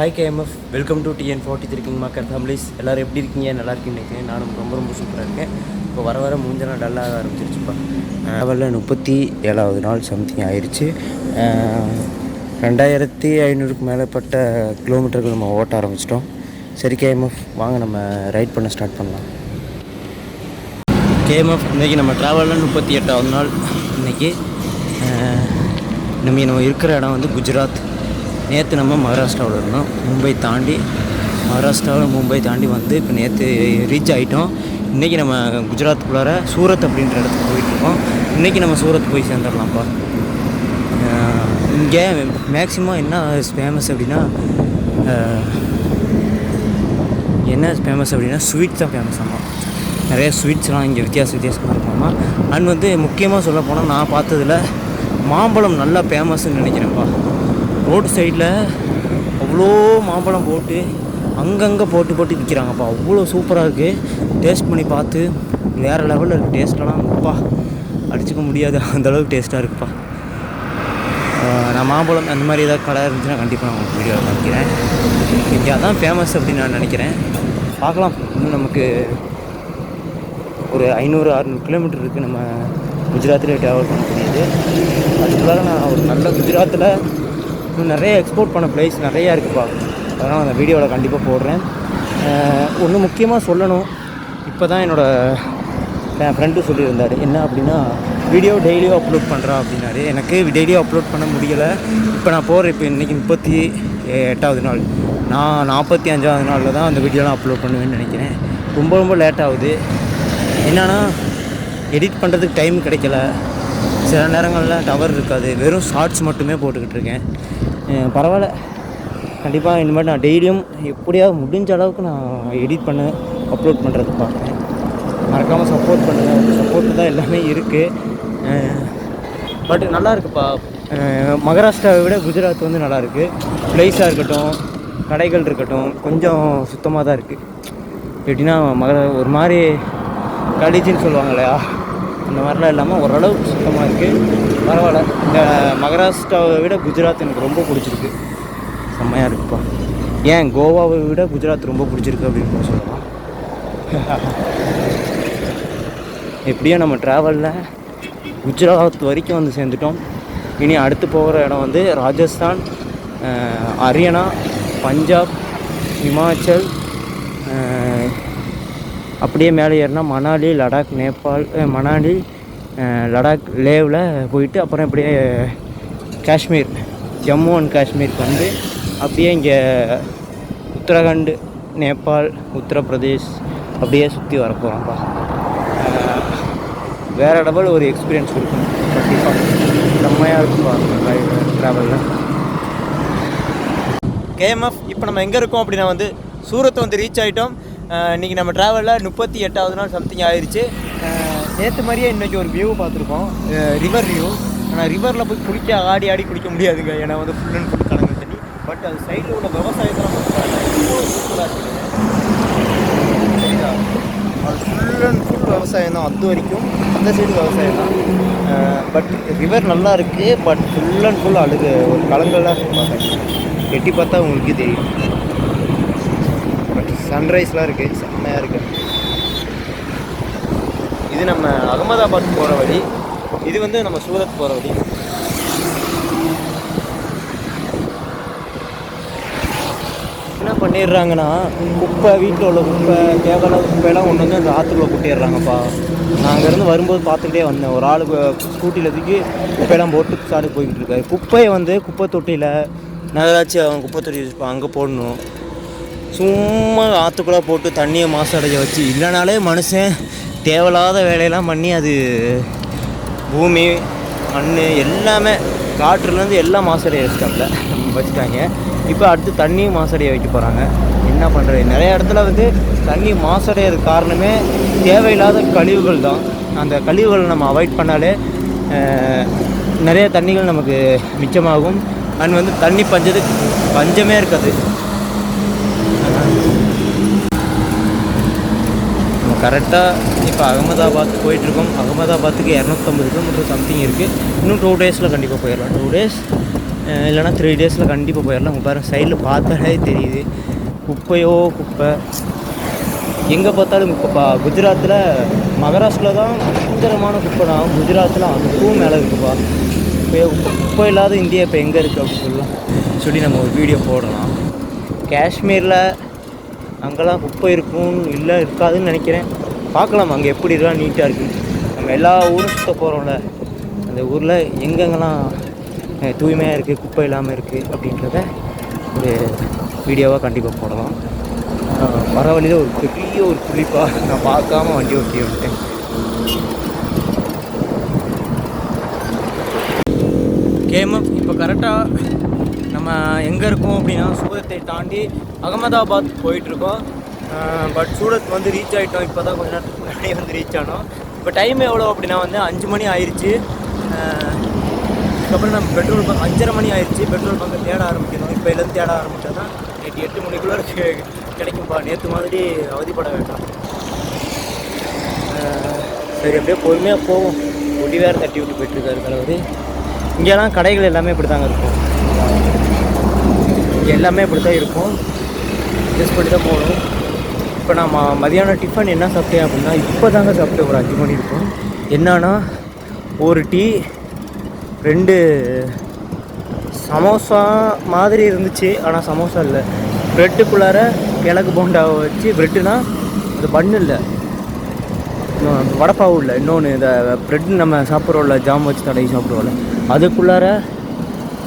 Hi KMF welcome to TN forty three king marker families எல்லோரும் எப்படி இருக்கீங்க? நல்லா இருக்கீங்கன்னு நினைக்கிறேன். நானும் ரொம்ப ரொம்ப சூப்பராக இருக்கேன். இப்போ வர வர மூஞ்செல்லாம் டல்லாக ஆரம்பிச்சிருச்சுப்பா. லெவலில் முப்பத்தி ஏழாவது நாள் சம்திங் ஆயிடுச்சு ரெண்டாயிரத்தி ஐநூறுக்கு மேலப்பட்ட கிலோமீட்டர்கள் நம்ம ஓட்ட ஆரம்பிச்சிட்டோம். சரி கேஎம்எஃப் வாங்க நம்ம ரைட் பண்ண ஸ்டார்ட் பண்ணலாம். கேஎம்எஃப் இன்றைக்கி நம்ம ட்ராவலில் முப்பத்தி எட்டாவது நாள். இன்றைக்கி நம்ம நம்ம இருக்கிற இடம் வந்து குஜராத். நேற்று நம்ம மகாராஷ்டிராவில் இருந்தோம். மும்பை தாண்டி மகாராஷ்டிராவில் மும்பை தாண்டி வந்து இப்போ நேற்று ரீச் ஆகிட்டோம் இன்றைக்கி நம்ம குஜராத்துக்குள்ளார சூரத் அப்படின்ற இடத்துக்கு போயிட்டுருக்கோம் இன்றைக்கி நம்ம சூரத் போய் சேர்ந்துடலாம்ப்பா. இங்கே மேக்ஸிமம் என்ன ஃபேமஸ் அப்படின்னா என்ன ஃபேமஸ் அப்படின்னா ஸ்வீட் தான் ஃபேமஸ் ஆமாம் நிறைய ஸ்வீட்ஸ்லாம் இங்கே வித்தியாச வித்தியாசமாக இருக்குமாமா அண்ட் வந்து முக்கியமாக சொல்ல போனால் நான் பார்த்ததுல மாம்பழம் நல்லா ஃபேமஸ்ன்னு நினைக்கிறேன்ப்பா. ரோடு சைடில் அவ்வளோ மாம்பழம் போட்டு அங்கங்கே போட்டு போட்டு விற்கிறாங்கப்பா. அவ்வளோ சூப்பராக இருக்குது டேஸ்ட் பண்ணி பார்த்து வேறு லெவலில் இருக்குது டேஸ்ட்லாம் அப்பா அடிச்சுக்க முடியாது. அந்தளவுக்கு டேஸ்ட்டாக இருக்குப்பா. நான் மாம்பழம் அந்த மாதிரி ஏதாவது கடை இருந்துச்சுன்னா கண்டிப்பாக நான் உங்களுக்கு வீடியோ காமிக்கிறேன். இங்கே அதான் ஃபேமஸ் அப்படின்னு நான் நினைக்கிறேன். பார்க்கலாம். இன்னும் நமக்கு ஒரு ஐநூறு அறுநூறு கிலோமீட்டர் இருக்குது நம்ம குஜராத்தில் ட்ராவல் பண்ணக்கூடியது. அதுக்குள்ளார நான் ஒரு நல்ல குஜராத்தில் இன்னும் நிறைய எக்ஸ்போர்ட் பண்ண பிளேஸ் நிறையா இருக்குப்பா. அதனால் அந்த வீடியோவில் கண்டிப்பாக போடுறேன். ஒன்று முக்கியமாக சொல்லணும். இப்போ தான் என்னோடய என் ஃப்ரெண்டு சொல்லியிருந்தார். என்ன அப்படின்னா வீடியோ டெய்லியும் அப்லோட் பண்ணுறா அப்படின்னாரு. எனக்கு டெய்லியும் அப்லோட் பண்ண முடியலை. இப்போ நான் போகிறேன் இப்போ இன்றைக்கி முப்பத்தி எட்டாவது நாள். நான் நாற்பத்தி அஞ்சாவது நாளில் தான் அந்த வீடியோலாம் அப்லோட் பண்ணுவேன்னு நினைக்கிறேன். ரொம்ப ரொம்ப லேட் ஆகுது. என்னென்னா எடிட் பண்ணுறதுக்கு டைம் கிடைக்கல. சில நேரங்களில் டவர் இருக்காது. வெறும் ஷார்ட்ஸ் மட்டுமே போட்டுக்கிட்டு இருக்கேன். பரவாயில்ல. கண்டிப்பாக இனிமேல் நான் டெய்லியும் எப்படியாவது முடிஞ்ச அளவுக்கு நான் எடிட் பண்ண அப்லோட் பண்ணுறது பார்க்குறேன் மறக்காமல் சப்போர்ட் பண்ணுங்கள் உங்கள் சப்போர்ட்டு தான் எல்லாமே இருக்குது பட் நல்லா இருக்குப்பா. மகாராஷ்டிராவை விட குஜராத் வந்து நல்லாயிருக்கு பிளேஸாக இருக்கட்டும் கடைகள் இருக்கட்டும் கொஞ்சம் சுத்தமாக தான் இருக்குது எப்படின்னா மகர ஒரு மாதிரி கடிச்சின்னு சொல்லுவாங்க இல்லையா? அந்த மாதிரிலாம் இல்லாமல் ஓரளவுக்கு சுத்தமாக இருக்குது பரவாயில்ல. இந்த மகாராஷ்டிராவை விட குஜராத் எனக்கு ரொம்ப பிடிச்சிருக்கு. செம்மையாக இருக்குப்பா. ஏன் கோவாவை விட குஜராத் ரொம்ப பிடிச்சிருக்கு அப்படின்னு சொல்லலாம். எப்படியோ நம்ம ட்ராவலில் குஜராத் வரைக்கும் வந்து சேர்ந்துட்டோம். இனி அடுத்து போகிற இடம் வந்து ராஜஸ்தான் ஹரியானா பஞ்சாப் ஹிமாச்சல் அப்படியே மேலே ஏறினா மணாலி லடாக் நேபாள் மணாலி லடாக் லேவில் போயிட்டு அப்புறம் அப்படியே காஷ்மீர் ஜம்மு அண்ட் காஷ்மீருக்கு வந்து அப்படியே இங்கே உத்தரகாண்ட் நேபாள் உத்தரப்பிரதேஷ் அப்படியே சுற்றி வர போகிறோம்ப்பா வேறு லெவல் ஒரு எக்ஸ்பீரியன்ஸ் கொடுக்கும் கண்டிப்பாக செம்மையாக இருக்கும்ப்பா ட்ராவலில் கேஎம்எஃப் இப்போ நம்ம எங்கே இருக்கோம் அப்படின்னா வந்து சூரத் வந்து ரீச் ஆகிட்டோம் இன்றைக்கி நம்ம ட்ராவலில் முப்பத்தி எட்டாவது நாள் சம்திங் ஆயிடுச்சு நேற்று மாதிரியே இன்றைக்கி ஒரு வியூ பார்த்துருக்கோம். ரிவர் வியூ ஆனால் ரிவரில் போய் குளிக்க ஆடி ஆடி குளிக்க முடியாதுங்க. ஏன்னா வந்து ஃபுல் அண்ட் ஃபுல் கலங்க தண்ணி. பட் அது சைடில் உள்ள விவசாயத்தெல்லாம் சரிங்களா? அது ஃபுல் அண்ட் ஃபுல் விவசாயம் தான் அது வரைக்கும். அந்த சைடு விவசாயம் தான். பட் ரிவர் நல்லா இருக்குது பட் ஃபுல் அண்ட் ஃபுல் அழுகு ஒரு கலங்கள்லாம் இருக்கும் பார்த்தா எட்டி பார்த்தா உங்களுக்கு தெரியும். சன்ரைஸ்லாம் இருக்குது செம்மையாக இருக்குது இது நம்ம அகமதாபாத் போகிற வழி. இது வந்து நம்ம சூரத் போகிற வழி. என்ன பண்ணிடுறாங்கன்னா குப்பை வீட்டில் உள்ள குப்பை தேவையான குப்பையெல்லாம் கொண்டு வந்து அந்த ஆற்றுக்குள்ள கொட்டிடுறாங்கப்பா. நான் அங்கேருந்து வரும்போது பார்த்துக்கிட்டே வந்தேன். ஒரு ஆள் ஸ்கூட்டியில் தூக்கி குப்பையெல்லாம் போட்டு சாடி போய்கிட்டு இருக்காரு. குப்பையை வந்து குப்பை தொட்டியில் நகராட்சி அவங்க குப்பை தொட்டி வச்சுருப்பாங்க அங்கே போடணும். சும்மா ஆற்றுக்குள்ளே போட்டு தண்ணியை மாசடைய வச்சு இல்லைனாலே மனுஷன் தேவையில்லாத வேலையெல்லாம் பண்ணி அது பூமி மண் எல்லாமே காற்றுலேருந்து எல்லாம் மாசடைய வச்சுட்டாங்க வச்சுட்டாங்க. இப்போ அடுத்து தண்ணியும் மாசடைய வைக்க போகிறாங்க என்ன பண்ணுறது நிறைய இடத்துல வந்து தண்ணி மாசடையிறதுக்கு காரணமே தேவையில்லாத கழிவுகள் தான். அந்த கழிவுகளை நம்ம அவாய்ட் பண்ணாலே நிறைய தண்ணிகள் நமக்கு மிச்சமாகும். அண்ட் வந்து தண்ணி பஞ்சது பஞ்சமே இருக்காது. கரெக்டாக இப்போ அகமதாபாத் போயிட்டுருக்கோம். அகமதாபாத்துக்கு இரநூத்தம்பது கிலோமீட்டர் சம்திங் இருக்குது இன்னும் டூ டேஸில் கண்டிப்பாக போயிடலாம். டூ டேஸ் இல்லைனா த்ரீ டேஸில் கண்டிப்பாக போயிடலாம். உங்கள் பாருங்கள் சைடில் பார்த்தாலே தெரியுது. குப்பையோ குப்பை. எங்கே பார்த்தாலும் குப்பைப்பா குஜராத்தில் மகாராஷ்டிரில் தான் சுந்தரமான குப்பை தான். குஜராத்தில் அதுக்கும் மேலே இருக்குப்பா இப்போ குப்பை இல்லாத இந்தியா இப்போ எங்கே இருக்குது அப்படின்னு சொல்லலாம். சொல்லி நம்ம ஒரு வீடியோ போடலாம். காஷ்மீரில் அங்கெல்லாம் குப்பை இருக்கும் இல்லை இருக்காதுன்னு நினைக்கிறேன். பார்க்கலாம் அங்கே எப்படி இருக்கலாம் நீட்டாக இருக்குது நம்ம எல்லா ஊரும் சுற்ற போகிறோம்ல அந்த ஊரில் எங்கெங்கெல்லாம் தூய்மையாக இருக்குது குப்பை இல்லாமல் இருக்குது அப்படின்றத ஒரு வீடியோவாக கண்டிப்பாக போடலாம். வர வழியில் ஒரு பெரிய ஒரு குறிப்பாக நான் பார்க்காம வண்டி ஓட்டி வந்துட்டேன். கேமப் இப்போ கரெக்டாக நம்ம எங்கே இருக்கோம் அப்படின்னா சூரத்தை தாண்டி அகமதாபாத் போயிட்டுருக்கோம். பட் சூரத் வந்து ரீச் ஆகிட்டோம் இப்போ தான் கொஞ்ச நேரத்துக்கு முன்னாடி வந்து ரீச் ஆனோம். இப்போ டைம் எவ்வளோ அப்படின்னா வந்து அஞ்சு மணி ஆயிடுச்சு அதுக்கப்புறம் நம்ம பெட்ரோல் பங்க் அஞ்சரை மணி ஆயிடுச்சு பெட்ரோல் பங்க் தேட ஆரம்பிக்கணும். இப்போ எல்லாம் தேட ஆரம்பித்தா தான் நேற்று எட்டு மணிக்குள்ளே கிடைக்கும்பா. நேற்று மாதிரி அவதிப்பட வேண்டாம். சரி அப்படியே பொறுமையாக போவோம். ஒடி வேறு தட்டி விட்டு போயிட்டுருக்காரு தலைவர் இங்கெல்லாம் கடைகள் எல்லாமே இப்படி தாங்க இருக்கும். இங்கே எல்லாமே இப்படி தான் இருக்கும். அட்ஜஸ்ட் பண்ணி தான் போகணும். இப்போ நான் ம- மதியானம் டிஃபன் என்ன சாப்பிட்டேன் அப்படின்னா இப்போ தாங்க சாப்பிட்டு ஒரு அஞ்சு மணி இருக்கும். என்னன்னா ஒரு டீ ரெண்டு சமோசா மாதிரி இருந்துச்சு. ஆனால் சமோசா இல்லை. ப்ரெட்டுக்குள்ளார கிழக்கு போண்டாவை வச்சு ப்ரெட்டுனா அது பண்ணு இல்லை. இன்னும் வடப்பாவு இல்லை. இன்னொன்று இந்த ப்ரெட் நம்ம சாப்பிட்றோம்ல ஜாம் வச்சு தடவி சாப்பிடுவோம்ல. அதுக்குள்ளார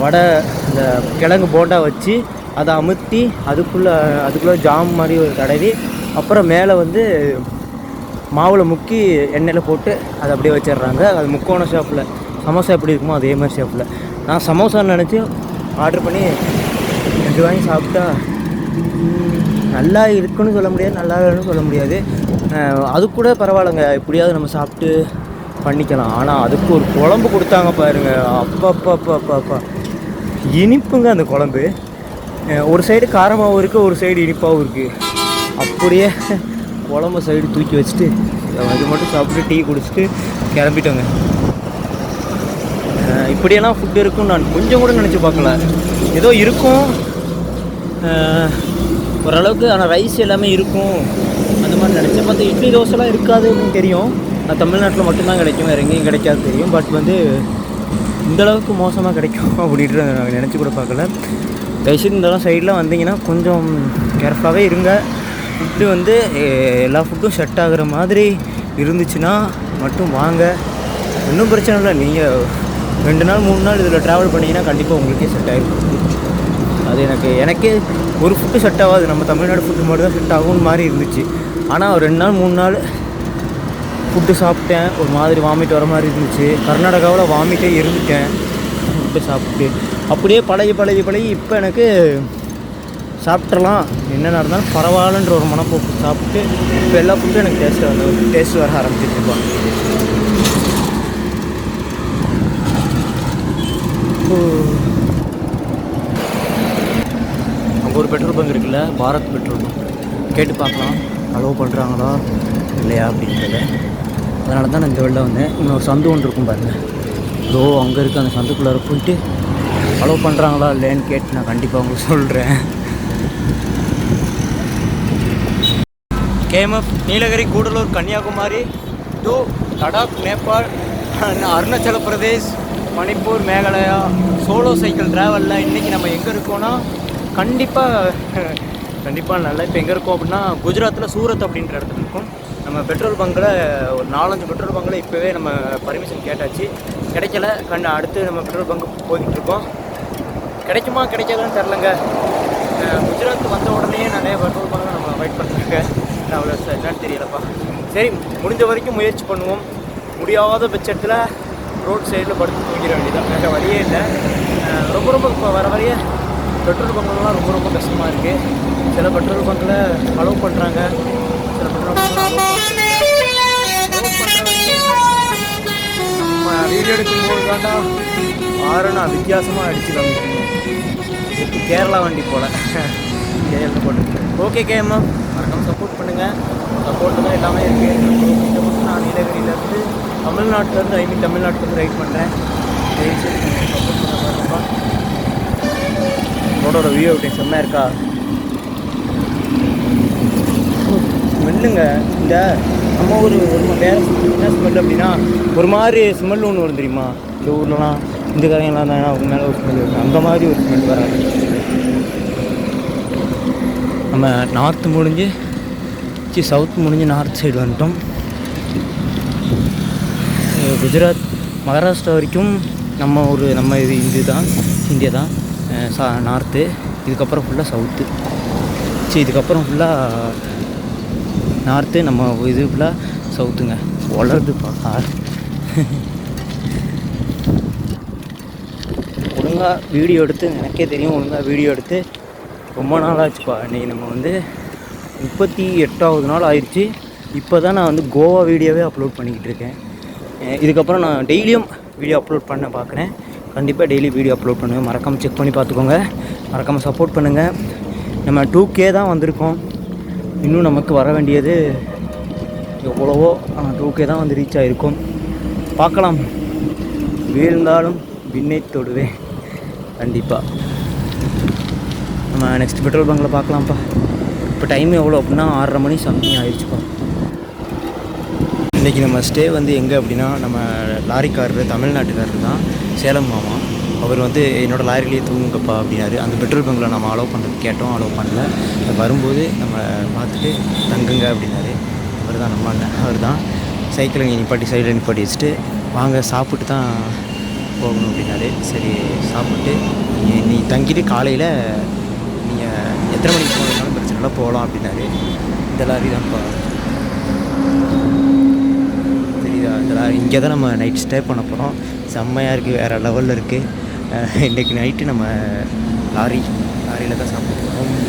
வடை இந்த கிழங்கு போண்டா வச்சு அதை அமுத்தி அதுக்குள்ளே அதுக்குள்ளே ஜாம் மாதிரி ஒரு தடவி அப்புறம் மேலே வந்து மாவில் முக்கி எண்ணெயில் போட்டு அதை அப்படியே வச்சிடுறாங்க. அது முக்கோண ஷாப்பில் சமோசா எப்படி இருக்குமோ அதே மாதிரி ஷாப்பில் நான் சமோசான்னு நினச்சி ஆர்டர் பண்ணி ரெண்டு வாங்கி சாப்பிட்டா நல்லா இருக்குன்னு சொல்ல முடியாது நல்லா இல்லைன்னு சொல்ல முடியாது. அது கூட பரவாயில்லைங்க. எப்படியாவது நம்ம சாப்பிட்டு பண்ணிக்கலாம். ஆனால் அதுக்கு ஒரு குழம்பு கொடுத்தாங்க பாருங்க. அப்பா அப்பா அப்பா அப்பா அப்பா இனிப்புங்க அந்த குழம்பு. ஒரு சைடு காரமாகவும் இருக்குது ஒரு சைடு இனிப்பாகவும் இருக்குது அப்படியே குழம்பு சைடு தூக்கி வச்சுட்டு அது மட்டும் சாப்பிட்டு டீ குடிச்சிட்டு கிளம்பிட்டோங்க. இப்படியெல்லாம் ஃபுட் இருக்கும் நான் கொஞ்சம் கூட நினச்சி பார்க்கல. ஏதோ இருக்கும். ஓரளவுக்கு ஆனால் ரைஸ் எல்லாமே இருக்கும். அந்த மாதிரி நினச்சேன் பார்த்து இட்லி தோசைலாம் இருக்காதுன்னு தெரியும். அது தமிழ்நாட்டில் மட்டும்தான் கிடைக்கும் வேறு எங்கேயும் கிடைக்காது தெரியும். பட் வந்து இந்தளவுக்கு மோசமாக கிடைக்கும் அப்படின்ட்டு நான் நினச்சி கூட பார்க்கல. தயவுசெய்து இந்த வந்தீங்கன்னா கொஞ்சம் கேர்ஃபுல்லாகவே இருங்க. ஃபுட்டு வந்து எல்லா ஃபுட்டும் செட் ஆகுற மாதிரி இருந்துச்சுன்னா மட்டும் வாங்க. ஒன்றும் பிரச்சனை இல்லை. நீங்கள் ரெண்டு நாள் மூணு நாள் இதில் ட்ராவல் பண்ணிங்கன்னா கண்டிப்பாக உங்களுக்கே செட் ஆகிருக்கும் அது எனக்கு எனக்கே ஒரு ஃபுட்டு செட் ஆகாது. நம்ம தமிழ்நாடு ஃபுட்டு மட்டும் தான் செட் ஆகும்னு மாதிரி இருந்துச்சு. ஆனால் ரெண்டு நாள் மூணு நாள் ஃபுட்டு சாப்பிட்டேன். ஒரு மாதிரி வாமிட் வர மாதிரி இருந்துச்சு. கர்நாடகாவில் வாமிட்டே இருந்துட்டேன். ஃபுட்டு சாப்பிட்டு அப்படியே பழகி பழகி பழகி இப்போ எனக்கு சாப்பிட்றலாம் என்ன நடந்தாலும் பரவாயில்லன்ற ஒரு மனப்போக்கு சாப்பிட்டு இப்போ எல்லா ஃபுட்டும் எனக்கு டேஸ்ட் வந்து டேஸ்ட் வர ஆரம்பிச்சிருப்பா அங்கே ஒரு பெட்ரோல் பங்க் இருக்குல்ல? பாரத் பெட்ரோல் பங்க் கேட்டு பார்க்கலாம். அலோவ் பண்ணுறாங்களா இல்லையா அப்படின்றத அதனால தான் நான் இந்த வெளில வந்தேன். இன்னொரு சந்து ஒன்று இருக்கும் பாருங்க. இதோ அங்கே இருக்க அந்த சந்துக்குள்ளார போயிட்டு அலோவ் பண்ணுறாங்களா இல்லைன்னு கேட்டு நான் கண்டிப்பாக உங்களுக்கு சொல்கிறேன் KMF Nilgiri Gudalur Kanyakumari to Ladakh Nepal Arunachal Pradesh Manipur Meghalaya solo cycle ட்ராவலில் இன்றைக்கி நம்ம எங்கே இருக்கோன்னா கண்டிப்பாக கண்டிப்பாக நல்லா இப்போ எங்கே இருக்கோம் அப்படின்னா குஜராத்தில் சூரத் அப்படின்ற இடத்துல இருக்கும். நம்ம பெட்ரோல் பங்கில் ஒரு நாலஞ்சு பெட்ரோல் பங்கில் இப்போவே நம்ம பர்மிஷன் கேட்டாச்சு. கிடைக்கல. கண் அடுத்து நம்ம பெட்ரோல் பங்கு போய்கிட்டு இருக்கோம் கிடைக்குமா கிடைக்காதான்னு தெரிலங்க குஜராத் வந்த உடனே நிறைய பெட்ரோல் பங்கு நம்ம வெயிட் பண்ணுறாங்க அவ்வளோ என்னன்னு தெரியலப்பா. சரி முடிஞ்ச வரைக்கும் முயற்சி பண்ணுவோம். முடியாத பட்சத்தில் ரோட் சைடில் படுத்து தூங்கிட வேண்டியதான் வேறு வழியே இல்லை. ரொம்ப ரொம்ப இப்போ வர வரைய பெட்ரோல் பங்க்லாம் ரொம்ப ரொம்ப கஷ்டமாக இருக்குது சில பெட்ரோல் பங்கில் அலோவ் பண்ணுறாங்க சில பெட்ரோல் நம்ம வீடியோ எடுக்கும்போது தாண்டா ஆறுனா வித்தியாசமாக அடிச்சு காமிக்கணும் கேரளா வண்டி போல். கேரளா போட்டு ஓகே கேம்மா மறக்காம சப்போர்ட் பண்ணுங்கள் சப்போர்ட்டு தான் எல்லாமே இருக்குது நான் நீலகிரியிலேருந்து தமிழ்நாட்டிலேருந்து ஐ மீன் தமிழ்நாட்டிலேருந்து ரைட் பண்ணுறேன் சப்போர்ட் பண்ண பாருங்கப்பா வியூ அப்படி செம்மையாக இருக்கா? ஸ்மெல்லுங்க இந்த நம்ம ஒரு ஒரு மா- வேற என்ன ஸ்மெல் அப்படின்னா ஒரு மாதிரி ஸ்மெல் ஒன்று வரும் தெரியுமா? இந்த ஊர்லலாம் இந்த கதையெல்லாம் இருந்தாங்கன்னா அவங்க மேலே ஒரு ஸ்மெல் வரும். அந்த மாதிரி ஒரு ஸ்மெல் வராது. நம்ம நார்த்து முடிஞ்சு சி சவுத் முடிஞ்சு நார்த் சைடு வந்துட்டோம். குஜராத் மகாராஷ்டிரா வரைக்கும் நம்ம ஒரு நம்ம இது இது தான் இந்தியா தான் சா நார்த்து இதுக்கப்புறம் ஃபுல்லாக சவுத்து சரி இதுக்கப்புறம் ஃபுல்லாக நார்த்து நம்ம இது ஃபுல்லாக சவுத்துங்க. வளருதுப்பா. கார் ஒழுங்காக வீடியோ எடுத்து எனக்கே தெரியும் ஒழுங்காக வீடியோ எடுத்து. ரொம்ப நாள் ஆச்சுப்பா இன்றைக்கி நம்ம வந்து முப்பத்தி எட்டாவது நாள் ஆயிடுச்சு. இப்போ தான் நான் வந்து கோவா வீடியோவே அப்லோட் பண்ணிக்கிட்டு இருக்கேன். இதுக்கப்புறம் நான் டெய்லியும் வீடியோ அப்லோட் பண்ண பார்க்குறேன் கண்டிப்பாக டெய்லி வீடியோ அப்லோட் பண்ணுவேன். மறக்காமல் செக் பண்ணி பார்த்துக்கோங்க. மறக்காமல் சப்போர்ட் பண்ணுங்கள் நம்ம டூ கே தான் வந்திருக்கோம். இன்னும் நமக்கு வர வேண்டியது எவ்வளவோ டூ தான் வந்து ரீச் ஆகிருக்கும் பார்க்கலாம். வீழ்ந்தாலும் விண்ணை தொடுவேன். கண்டிப்பாக நம்ம நெக்ஸ்ட் பெட்ரோல் பங்கில் பார்க்கலாம்ப்பா. இப்போ டைம் எவ்வளோ அப்படின்னா ஆறரை மணி சம்திங் ஆயிடுச்சுப்பா இன்றைக்கி நம்ம ஸ்டே வந்து எங்கே அப்படின்னா நம்ம லாரிக்காரர் தமிழ்நாட்டுக்காரர் தான் சேலம் மாமா. அவர் வந்து என்னோடய லாரிலேயே தூங்குங்கப்பா அப்படின்னாரு. அந்த பெட்ரோல் பங்கில் நம்ம அலோவ் பண்ணுறது கேட்டோம் அலோவ் பண்ணல. வரும்போது நம்ம பார்த்துட்டு தங்குங்க அப்படின்னாரு. அவர் தான் நம்ம அண்ணன். அவர் தான் சைக்கிளை நீ நிப்பாட்டி சைடில் நிப்பாட்டி வச்சுட்டு வாங்க சாப்பிட்டு தான் போகணும் அப்படின்னாரு. சரி சாப்பிட்டு நீ நீ தங்கிட்டு காலையில் நீங்கள் எத்தனை மணிக்கு போனாலும் பிரச்சனை இல்லை போகலாம் அப்படின்னாரு. இந்த லாரி தான்ப்பா. தெரியுதா? இந்த லாரி இங்கே தான் நம்ம நைட் ஸ்டே பண்ண போகிறோம் செம்மையாக இருக்குது வேறு லெவலில் இருக்குது இன்றைக்கி நைட்டு நம்ம லாரி லாரியில் தான் சாப்பிட்டு போகிறோம்